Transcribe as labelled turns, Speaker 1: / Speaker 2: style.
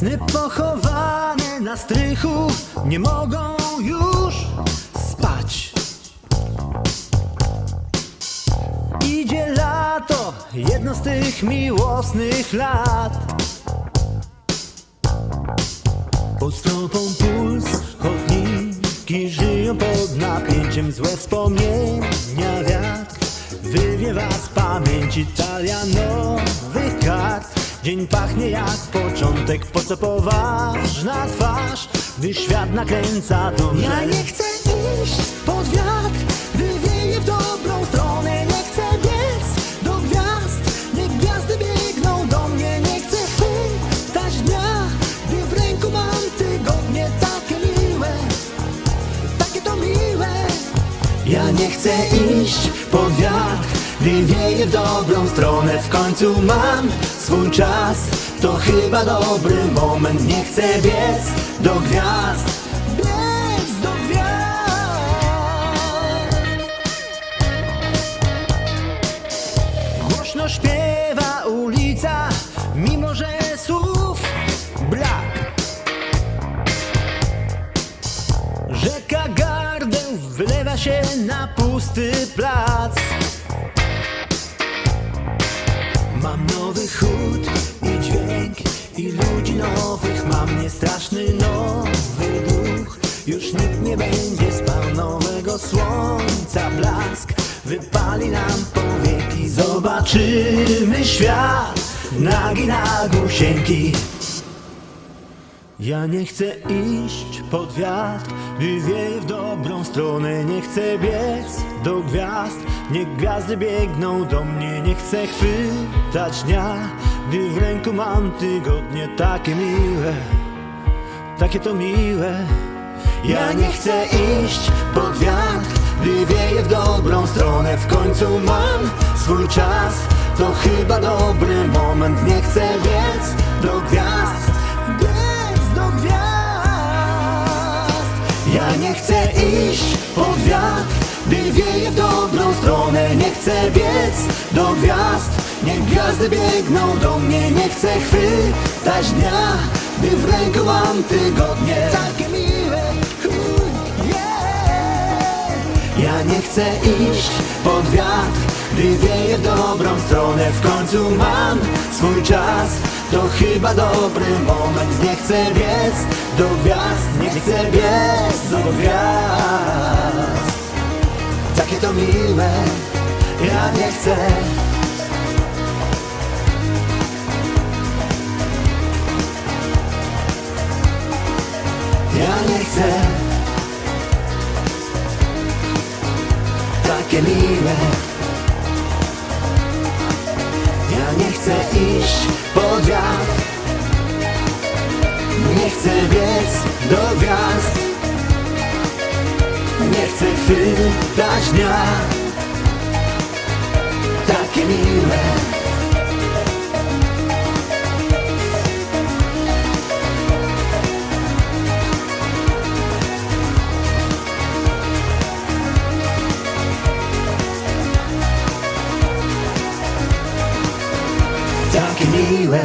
Speaker 1: Sny pochowane na strychu nie mogą już spać. Idzie lato, jedno z tych miłosnych lat. Pod stopą puls, chodniki żyją pod napięciem Złe wspomnienia wiatr wywiewa z pamięci Talia nowych kart Dzień pachnie jak początek, po co poważna twarz Gdy świat nakręca dobrze Ja nie chcę iść pod wiatr, gdy wieje w dobrą stronę. Nie chcę biec do gwiazd, nie gwiazdy biegną do mnie. Nie chcę chwytać dnia, gdy w ręku mam tygodnie Takie miłe, takie to miłe. Ja nie chcę iść pod wiatr, wieje w dobrą stronę W końcu mam. Swój czas, to chyba dobry moment. Nie chcę biec do gwiazd, biec do gwiazd. Głośno śpiewa ulica, mimo że słów brak. Rzeka gardeł wylewa się na pusty plac i ludzi nowych. Mam niestraszny nowy duch. Już nikt nie będzie spał nowego słońca. Blask Wypali nam powieki. Zobaczymy świat. Nagi na gusieńki ja nie chcę iść pod wiatr, gdy wieje w dobrą stronę. Nie chcę biec do gwiazd, niech gwiazdy biegną do mnie. Nie chcę chwytać dnia, gdy w ręku mam tygodnie Takie miłe, takie to miłe. Ja nie chcę iść pod wiatr, gdy wieje w dobrą stronę. W końcu mam swój czas, to chyba dobry moment. Nie chcę biec do gwiazd nie chcę iść pod wiatr Gdy wieje w dobrą stronę. Nie chcę biec do gwiazd Niech gwiazdy biegną do mnie. Nie chcę chwytać dnia Gdy w ręku mam tygodnie. Takie miłe. Ja nie chcę iść pod wiatr Gdy wieje w dobrą stronę. W końcu mam swój czas To chyba dobry moment. Nie chcę biec do gwiazd Nie chcę biec do gwiazd. Takie to miłe Ja nie chcę. Ja nie chcę. Takie miłe chcę iść pod wiatr. Nie chcę biec do gwiazd. Nie chcę chwytać dnia miłe